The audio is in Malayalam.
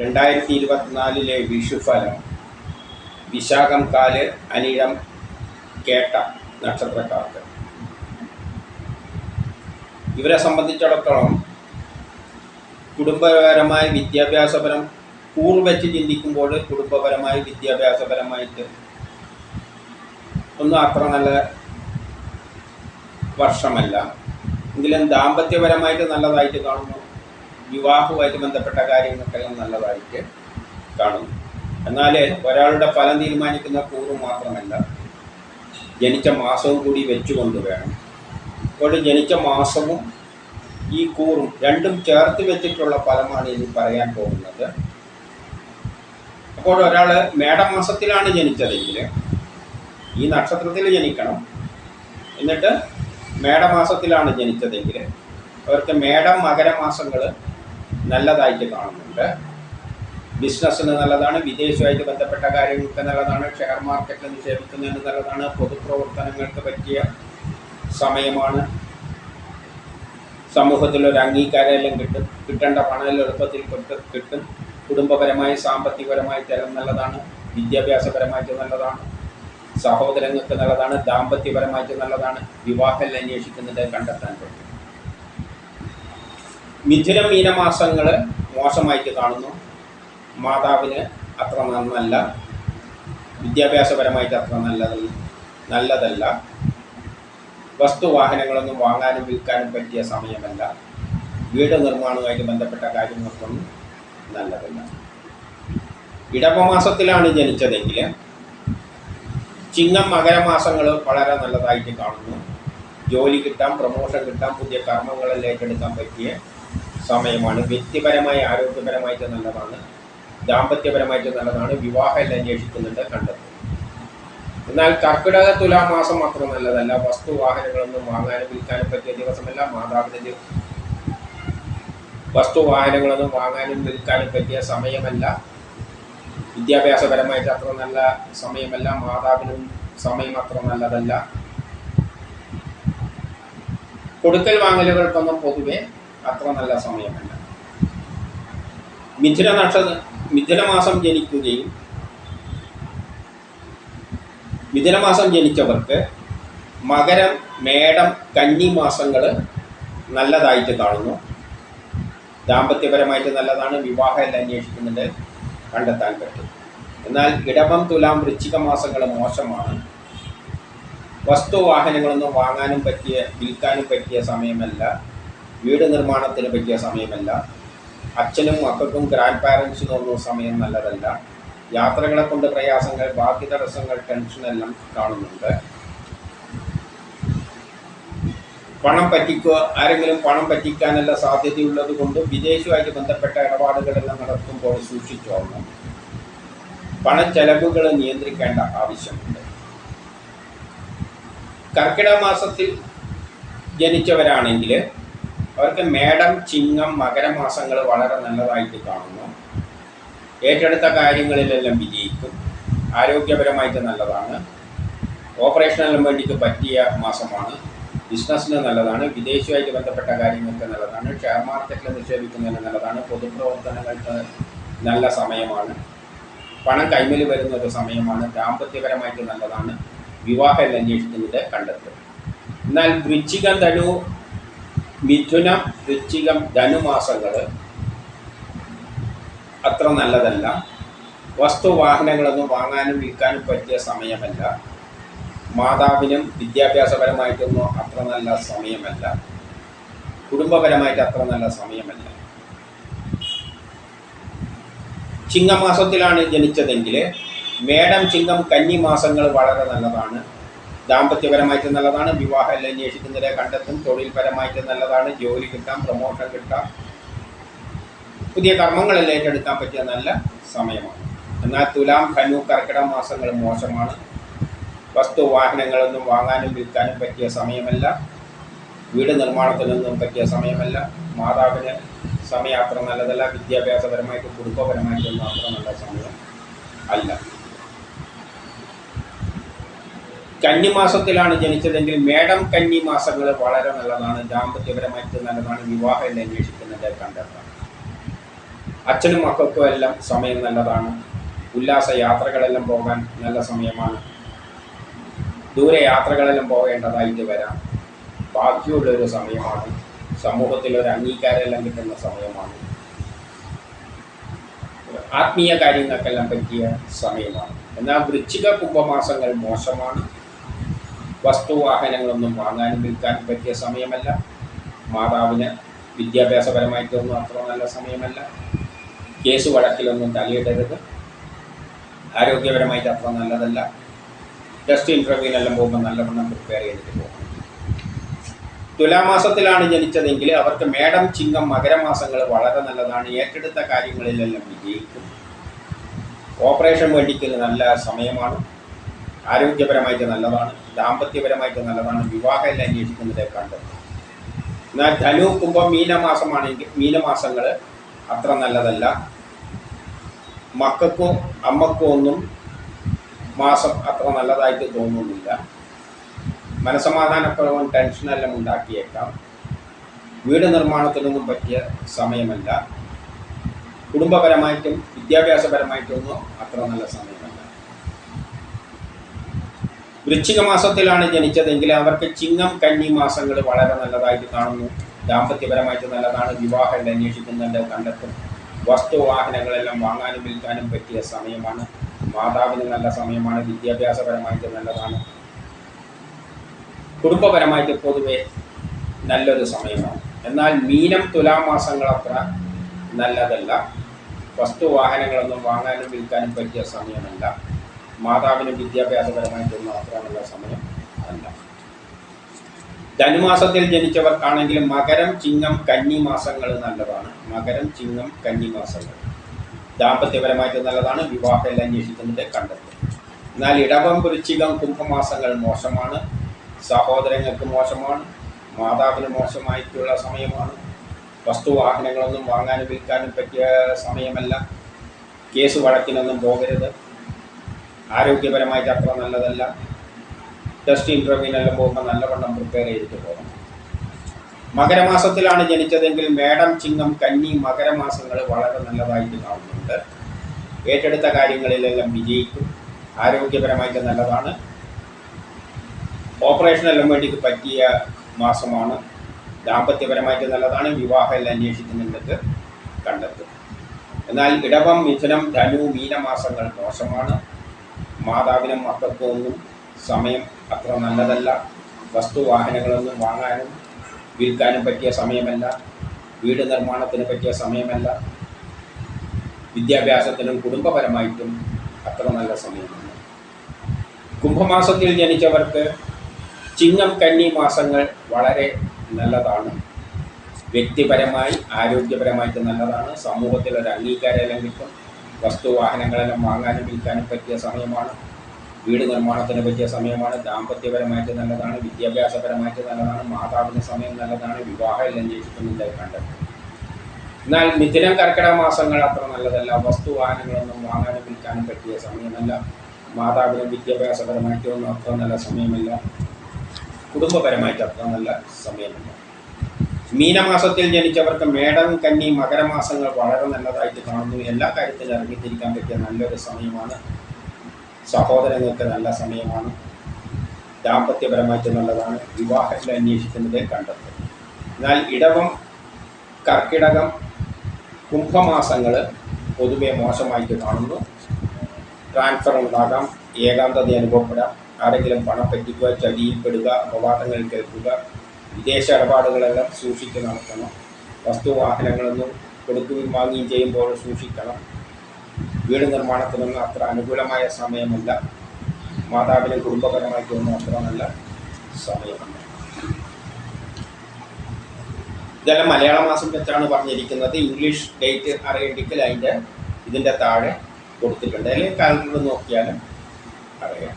രണ്ടായിരത്തി ഇരുപത്തിനാലിലെ വിഷുഫലം. വിശാഖം കാൽ അനിഴം കേട്ട നക്ഷത്രക്കാർക്ക്. ഇവരെ സംബന്ധിച്ചിടത്തോളം കുടുംബപരമായ വിദ്യാഭ്യാസപരം കൂറ് വെച്ച് ചിന്തിക്കുമ്പോൾ കുടുംബപരമായി വിദ്യാഭ്യാസപരമായിട്ട് ഒന്നും അത്ര നല്ല വർഷമല്ല. എങ്കിലും ദാമ്പത്യപരമായിട്ട് നല്ലതായിട്ട് കാണുന്നു. വിവാഹവുമായിട്ട് ബന്ധപ്പെട്ട കാര്യങ്ങൾക്കെല്ലാം നല്ലതായിട്ട് കാണുന്നു. എന്നാൽ ഒരാളുടെ ഫലം തീരുമാനിക്കുന്ന കൂറ് മാത്രമല്ല ജനിച്ച മാസവും കൂടി വെച്ചുകൊണ്ട് വേണം. അപ്പോൾ ജനിച്ച മാസവും ഈ കൂറും രണ്ടും ചേർത്ത് വെച്ചിട്ടുള്ള ഫലമാണ് ഇനി പറയാൻ പോകുന്നത്. അപ്പോൾ ഒരാൾ മേടമാസത്തിലാണ് ജനിച്ചതെങ്കിൽ ഈ നക്ഷത്രത്തിൽ ജനിക്കണം. എന്നിട്ട് മേടമാസത്തിലാണ് ജനിച്ചതെങ്കിൽ അവർക്ക് മേടം മകരമാസങ്ങൾ നല്ലതായിട്ട് കാണുന്നുണ്ട്. ബിസിനസ്സിന് നല്ലതാണ് വിദേശമായിട്ട് ബന്ധപ്പെട്ട കാര്യങ്ങൾക്ക് നല്ലതാണ് ഷെയർ മാർക്കറ്റിൽ നിക്ഷേപിക്കുന്നതിന് നല്ലതാണ് പൊതുപ്രവർത്തനങ്ങൾക്ക് പറ്റിയ സമയമാണ്. സമൂഹത്തിലൊരു അംഗീകാരമെല്ലാം കിട്ടും. കിട്ടേണ്ട പണമെല്ലാം എളുപ്പത്തിൽ കിട്ടും കിട്ടും. കുടുംബപരമായി സാമ്പത്തികപരമായി തരം നല്ലതാണ് വിദ്യാഭ്യാസപരമായിട്ട് നല്ലതാണ് സഹോദരങ്ങൾക്ക് നല്ലതാണ് ദാമ്പത്യപരമായിട്ട് നല്ലതാണ് വിവാഹം അന്വേഷിക്കുന്നത് കണ്ടെത്താൻ പറ്റും. മിഥുന മീനമാസങ്ങൾ മോശമായിട്ട് കാണുന്നു. മാതാവിന് അത്ര നന്നല്ല. വിദ്യാഭ്യാസപരമായിട്ട് അത്ര നല്ലതല്ല നല്ലതല്ല. വസ്തുവാഹനങ്ങളൊന്നും വാങ്ങാനും വിൽക്കാനും പറ്റിയ സമയമല്ല. വീട് നിർമ്മാണവുമായിട്ട് ബന്ധപ്പെട്ട കാര്യങ്ങൾക്കൊന്നും നല്ലതല്ല. ഇടവമാസത്തിലാണ് ജനിച്ചതെങ്കിൽ ചിങ്ങം മകരമാസങ്ങൾ വളരെ നല്ലതായിട്ട് കാണുന്നു. ജോലി കിട്ടാം പ്രമോഷൻ കിട്ടാം പുതിയ കർമ്മങ്ങളിൽ ഏറ്റെടുക്കാൻ പറ്റിയ സമയമാണ്. വ്യക്തിപരമായി ആരോഗ്യപരമായിട്ട് നല്ലതാണ്. ദാമ്പത്യപരമായിട്ട് നല്ലതാണ്. വിവാഹം എല്ലാം അന്വേഷിക്കുന്നുണ്ട് കണ്ടെത്തും. എന്നാൽ കർക്കിടക തുലാമാസം മാത്രം നല്ലതല്ല. വസ്തു വാഹനങ്ങളൊന്നും വാങ്ങാനും വിൽക്കാനും പറ്റിയ ദിവസമല്ല. മാതാവിന്റെ വസ്തു വാഹനങ്ങളൊന്നും വാങ്ങാനും വിൽക്കാനും പറ്റിയ സമയമല്ല. വിദ്യാഭ്യാസപരമായിട്ട് അത്ര നല്ല സമയമല്ല. മാതാവിനും സമയം അത്ര നല്ലതല്ല. കൊടുക്കൽ വാങ്ങലുകൾക്കൊന്നും പൊതുവെ അത്ര നല്ല സമയമല്ല. മിഥുന നക്ഷത്ര മിഥുനമാസം ജനിക്കുകയും മിഥുനമാസം ജനിച്ചവർക്ക് മകരം മേടം കന്നി മാസങ്ങൾ നല്ലതായിട്ട് കാണുന്നു. ദാമ്പത്യപരമായിട്ട് നല്ലതാണ്. വിവാഹം എല്ലാം അന്വേഷിക്കുന്നുണ്ട്. കണ്ടെത്താൻ പറ്റും. എന്നാൽ ഇടവം തുലാം വൃശ്ചിക മാസങ്ങൾ മോശമാണ്. വസ്തു വാഹനങ്ങളൊന്നും വാങ്ങാനും പറ്റിയ വിൽക്കാനും പറ്റിയ സമയമല്ല. വീട് നിർമ്മാണത്തിന് പറ്റിയ സമയമല്ല. അച്ഛനും മക്കൾക്കും ഗ്രാൻഡ് പാരൻസിനും ഒന്നും സമയം നല്ലതല്ല. യാത്രകളെ കൊണ്ട് പ്രയാസങ്ങൾ ബാക്കി തടസ്സങ്ങൾ ടെൻഷനെല്ലാം കാണുന്നുണ്ട്. പണം പറ്റിക്കുക ആരെങ്കിലും പണം പറ്റിക്കാനുള്ള സാധ്യതയുള്ളത് കൊണ്ട് വിദേശവുമായിട്ട് ബന്ധപ്പെട്ട ഇടപാടുകളെല്ലാം നടത്തുമ്പോൾ സൂക്ഷിച്ചോളണം പണച്ചെലവുകൾ നിയന്ത്രിക്കേണ്ട ആവശ്യമുണ്ട്. കർക്കിടക മാസത്തിൽ ജനിച്ചവരാണെങ്കിൽ അവർക്ക് മേടം ചിങ്ങം മകരമാസങ്ങൾ വളരെ നല്ലതായിട്ട് കാണുന്നു. ഏറ്റെടുത്ത കാര്യങ്ങളിലെല്ലാം വിജയിക്കും. ആരോഗ്യപരമായിട്ട് നല്ലതാണ്. ഓപ്പറേഷനെല്ലാം വേണ്ടിയിട്ട് പറ്റിയ മാസമാണ്. ബിസിനസ്സിന് നല്ലതാണ്. വിദേശമായിട്ട് ബന്ധപ്പെട്ട കാര്യങ്ങൾക്ക് നല്ലതാണ്. ഷെയർ മാർക്കറ്റിൽ നിക്ഷേപിക്കുന്നതിന് നല്ലതാണ്. പൊതുപ്രവർത്തനങ്ങൾക്ക് നല്ല സമയമാണ്. പണം കൈമേൽ വരുന്ന ഒരു സമയമാണ്. ദാമ്പത്യപരമായിട്ട് നല്ലതാണ്. വിവാഹം അന്വേഷിക്കുന്നത് കണ്ടെത്തും എന്നാൽ വൃശ്ചികം ധനു മിഥുനം വൃശ്ചികം ധനുമാസങ്ങൾ അത്ര നല്ലതല്ല. വസ്തു വാഹനങ്ങളൊന്നും വാങ്ങാനും വിൽക്കാനും പറ്റിയ സമയമല്ല. മാതാവിനും വിദ്യാഭ്യാസപരമായിട്ടൊന്നും അത്ര നല്ല സമയമല്ല. കുടുംബപരമായിട്ട് അത്ര നല്ല സമയമല്ല. ചിങ്ങമാസത്തിലാണ് ജനിച്ചതെങ്കിൽ മേടം ചിങ്ങം കന്നി മാസങ്ങൾ വളരെ നല്ലതാണ്. ദാമ്പത്യപരമായിട്ട് നല്ലതാണ് വിവാഹം എല്ലാം അന്വേഷിക്കുന്നതിനെ കണ്ടെത്തും തൊഴിൽപരമായിട്ട് നല്ലതാണ് ജോലി കിട്ടാം പ്രൊമോഷൻ കിട്ടാം. പുതിയ കർമ്മങ്ങളെല്ലാം ഏറ്റെടുക്കാൻ പറ്റിയ നല്ല സമയമാണ്. എന്നാൽ തുലാം ധനു കർക്കിടക മാസങ്ങൾ മോശമാണ്. വസ്തു വാഹനങ്ങളൊന്നും വാങ്ങാനും വിൽക്കാനും പറ്റിയ സമയമല്ല. വീട് നിർമ്മാണത്തിനൊന്നും പറ്റിയ സമയമല്ല. മാതാവിന് സമയം അത്ര നല്ലതല്ല വിദ്യാഭ്യാസപരമായിട്ടും കുടുംബപരമായിട്ടൊന്നും അത്ര നല്ല സമയം അല്ല. കന്നിമാസത്തിലാണ് ജനിച്ചതെങ്കിൽ മേടം കന്നി മാസങ്ങൾ വളരെ നല്ലതാണ്. ദാമ്പത്യപരമായിട്ട് നല്ലതാണ്. വിവാഹം അന്വേഷിക്കുന്നത് കണ്ടെത്താം അച്ഛനും മക്കൾക്കും എല്ലാം സമയം നല്ലതാണ്. ഉല്ലാസ യാത്രകളെല്ലാം പോകാൻ നല്ല സമയമാണ്. ദൂരെ യാത്രകളെല്ലാം പോകേണ്ടതായിട്ട് വരാം. ബാക്കിയുള്ളൊരു സമയമാണ്. സമൂഹത്തിൽ ഒരു അംഗീകാരമെല്ലാം കിട്ടുന്ന സമയമാണ്. ആത്മീയ കാര്യങ്ങൾക്കെല്ലാം പറ്റിയ സമയമാണ്. എന്നാൽ വൃശ്ചിക കുംഭമാസങ്ങൾ മോശമാണ്. വസ്തുവാഹനങ്ങളൊന്നും വാങ്ങാനും വിൽക്കാനും പറ്റിയ സമയമല്ല. മാതാവിന് വിദ്യാഭ്യാസപരമായിട്ടൊന്നും അത്ര നല്ല സമയമല്ല. കേസ് വഴക്കിലൊന്നും തലയിടരുത്. ആരോഗ്യപരമായിട്ട് അത്ര നല്ലതല്ല. ടെസ്റ്റ് ഇന്റർവ്യൂവിനെല്ലാം പോകുമ്പോൾ നല്ലവണ്ണം പ്രിപ്പയർ ചെയ്തിട്ട് പോകും തുലാമാസത്തിലാണ് ജനിച്ചതെങ്കിൽ അവർക്ക് മേടം ചിങ്ങം മകരമാസങ്ങൾ വളരെ നല്ലതാണ്. ഏറ്റെടുത്ത കാര്യങ്ങളിലെല്ലാം വിജയിക്കും. ഓപ്പറേഷൻ വേണ്ടിക്കുന്ന നല്ല സമയമാണ്. ആരോഗ്യപരമായിട്ട് നല്ലതാണ് ദാമ്പത്യപരമായിട്ട് നല്ലതാണ് വിവാഹം അന്വേഷിക്കുന്നത് കണ്ടത് എന്നാൽ ധനു കുംഭം മീനമാസമാണെങ്കിൽ മീനമാസങ്ങൾ അത്ര നല്ലതല്ല. മക്കൾക്കും അമ്മക്കോ ഒന്നും മാസം അത്ര നല്ലതായിട്ട് തോന്നുന്നില്ല. മനസമാധാനക്കുറവും ടെൻഷനെല്ലാം ഉണ്ടാക്കിയേക്കാം. വീട് നിർമ്മാണത്തിനൊന്നും പറ്റിയ സമയമല്ല. കുടുംബപരമായിട്ടും വിദ്യാഭ്യാസപരമായിട്ടൊന്നും അത്ര നല്ല സമയമല്ല. വൃശ്ചിക മാസത്തിലാണ് ജനിച്ചതെങ്കിൽ അവർക്ക് ചിങ്ങം കന്നി മാസങ്ങൾ വളരെ നല്ലതായിട്ട് കാണുന്നു. ദാമ്പത്യപരമായിട്ട് നല്ലതാണ്. വിവാഹം അന്വേഷിക്കുന്നുണ്ട്. കണ്ടെത്തും. വസ്തുവാഹനങ്ങളെല്ലാം വാങ്ങാനും വിൽക്കാനും പറ്റിയ സമയമാണ്. മാതാവിന് നല്ല സമയമാണ്. വിദ്യാഭ്യാസപരമായിട്ട് നല്ലതാണ്. കുടുംബപരമായിട്ട് പൊതുവെ നല്ലൊരു സമയമാണ്. എന്നാൽ മീനം തുലാമാസങ്ങൾ അത്ര നല്ലതല്ല. വസ്തുവാഹനങ്ങളൊന്നും വാങ്ങാനും വിൽക്കാനും പറ്റിയ സമയമല്ല. മാതാവിന് വിദ്യാഭ്യാസപരമായിട്ടൊന്നും മാത്രമുള്ള സമയം അല്ല. ധനുമാസത്തിൽ ജനിച്ചവർക്കാണെങ്കിലും മകരം ചിങ്ങം കന്നി മാസങ്ങൾ നല്ലതാണ്. മകരം ചിങ്ങം കന്നി മാസങ്ങൾ. ദാമ്പത്യപരമായിട്ട് നല്ലതാണ്. വിവാഹം എല്ലാം അന്വേഷിക്കുന്നത് കണ്ടെത്തും. എന്നാൽ ഇടവം വൃശ്ചികം കുംഭമാസങ്ങൾ മോശമാണ്. സഹോദരങ്ങൾക്ക് മോശമാണ്. മാതാവിന് മോശമായിട്ടുള്ള സമയമാണ്. വസ്തുവാഹനങ്ങളൊന്നും വാങ്ങാനും വിൽക്കാനും പറ്റിയ സമയമല്ല. കേസ് വഴക്കിനൊന്നും പോകരുത്. ആരോഗ്യപരമായിട്ട് അത്ര നല്ലതല്ല. ടെസ്റ്റ് ഇന്റർവ്യൂവിനെല്ലാം പോകുമ്പോൾ നല്ലവണ്ണം പ്രിപ്പയർ ചെയ്തിട്ട് പോകണം. മകരമാസത്തിലാണ് ജനിച്ചതെങ്കിൽ മേടം ചിങ്ങം കന്നി മകരമാസങ്ങൾ വളരെ നല്ലതായിട്ട് കാണുന്നുണ്ട്. ഏറ്റെടുത്ത കാര്യങ്ങളിലെല്ലാം വിജയിക്കും. ആരോഗ്യപരമായിട്ട് നല്ലതാണ്. ഓപ്പറേഷനെല്ലാം വേണ്ടിക്ക് പറ്റിയ മാസമാണ്. ദാമ്പത്യപരമായിട്ട് നല്ലതാണ്. വിവാഹം എല്ലാം അന്വേഷിക്കുന്നുണ്ടെന്ന് കണ്ടെത്തും. എന്നാൽ ഇടവം മിഥുനം ധനു മീനമാസങ്ങൾ മോശമാണ്. മാതാവിനും മക്കൾക്കും ഒന്നും സമയം അത്ര നല്ലതല്ല. വസ്തുവാഹനങ്ങളൊന്നും വാങ്ങാനും വിൽക്കാനും പറ്റിയ സമയമല്ല. വീട് നിർമ്മാണത്തിന് പറ്റിയ സമയമല്ല. വിദ്യാഭ്യാസത്തിനും കുടുംബപരമായിട്ടും അത്ര നല്ല സമയമല്ല. കുംഭമാസത്തിൽ ജനിച്ചവർക്ക് ചിങ്ങം കന്നി മാസങ്ങൾ വളരെ നല്ലതാണ്. വ്യക്തിപരമായി ആരോഗ്യപരമായിട്ട് നല്ലതാണ്. സമൂഹത്തിൽ ഒരു അംഗീകാരമെല്ലാം കിട്ടും വസ്തുവാഹനങ്ങളെല്ലാം വാങ്ങാനും വിൽക്കാനും പറ്റിയ സമയമാണ്. വീട് നിർമ്മാണത്തിന് പറ്റിയ സമയമാണ്. ദാമ്പത്യപരമായിട്ട് നല്ലതാണ്. വിദ്യാഭ്യാസപരമായിട്ട് നല്ലതാണ്. മാതാവിന് സമയം നല്ലതാണ്. വിവാഹം അന്വേഷിക്കുന്നില്ല കണ്ടത്. എന്നാൽ മിഥുനം കർക്കിടക മാസങ്ങൾ അത്ര നല്ലതല്ല. വസ്തു വസ്തുവാഹനങ്ങളൊന്നും വാങ്ങാനും വിൽക്കാനും പറ്റിയ സമയമല്ല. മാതാവിന് വിദ്യാഭ്യാസപരമായിട്ടൊന്നും അത്ര നല്ല സമയമല്ല. കുടുംബപരമായിട്ട് അത്ര നല്ല സമയമല്ല. മീനമാസത്തിൽ ജനിച്ചവർക്ക് മേടം കന്നി മകരമാസങ്ങൾ വളരെ നല്ലതായിട്ട് കാണുന്നു. എല്ലാ കാര്യത്തിലും ഇറങ്ങിത്തിരിക്കാൻ പറ്റിയ നല്ലൊരു സമയമാണ്. സഹോദരങ്ങൾക്ക് നല്ല സമയമാണ്. ദാമ്പത്യപരമായിട്ട് നല്ലതാണ്. വിവാഹത്തിൽ അന്വേഷിക്കുന്നത് കണ്ടെത്തും എന്നാൽ ഇടവം കർക്കിടകം കുംഭമാസങ്ങൾ പൊതുവെ മോശമായിട്ട് കാണുന്നു. ട്രാൻസ്ഫർ ഉണ്ടാകാം. ഏകാന്തത അനുഭവപ്പെടാം. ആരെങ്കിലും പണം പറ്റിക്കുക ചതിയിൽപ്പെടുക അപവാദങ്ങൾ കേൾക്കുക വിദേശ ഇടപാടുകളെല്ലാം സൂക്ഷിച്ച് നടത്തണം. വസ്തുവാഹനങ്ങളൊന്നും കൊടുക്കുകയും വാങ്ങുകയും ചെയ്യുമ്പോൾ സൂക്ഷിക്കണം. വീട് നിർമ്മാണത്തിനൊന്നും അത്ര അനുകൂലമായ സമയമല്ല. മാതാവിനെ കുടുംബപരമായിട്ടൊന്നും അത്ര നല്ല സമയമല്ല. ഇതെല്ലാം മലയാള മാസം വെച്ചാണ് പറഞ്ഞിരിക്കുന്നത്. ഇംഗ്ലീഷ് ഡേറ്റ് അറിയണ്ടെങ്കിൽ അതിന്റെ ഇതിന്റെ താഴെ കൊടുത്തിട്ടുണ്ട്. അല്ലെങ്കിൽ കാലണ്ടർ നോക്കിയാലും അറിയാം.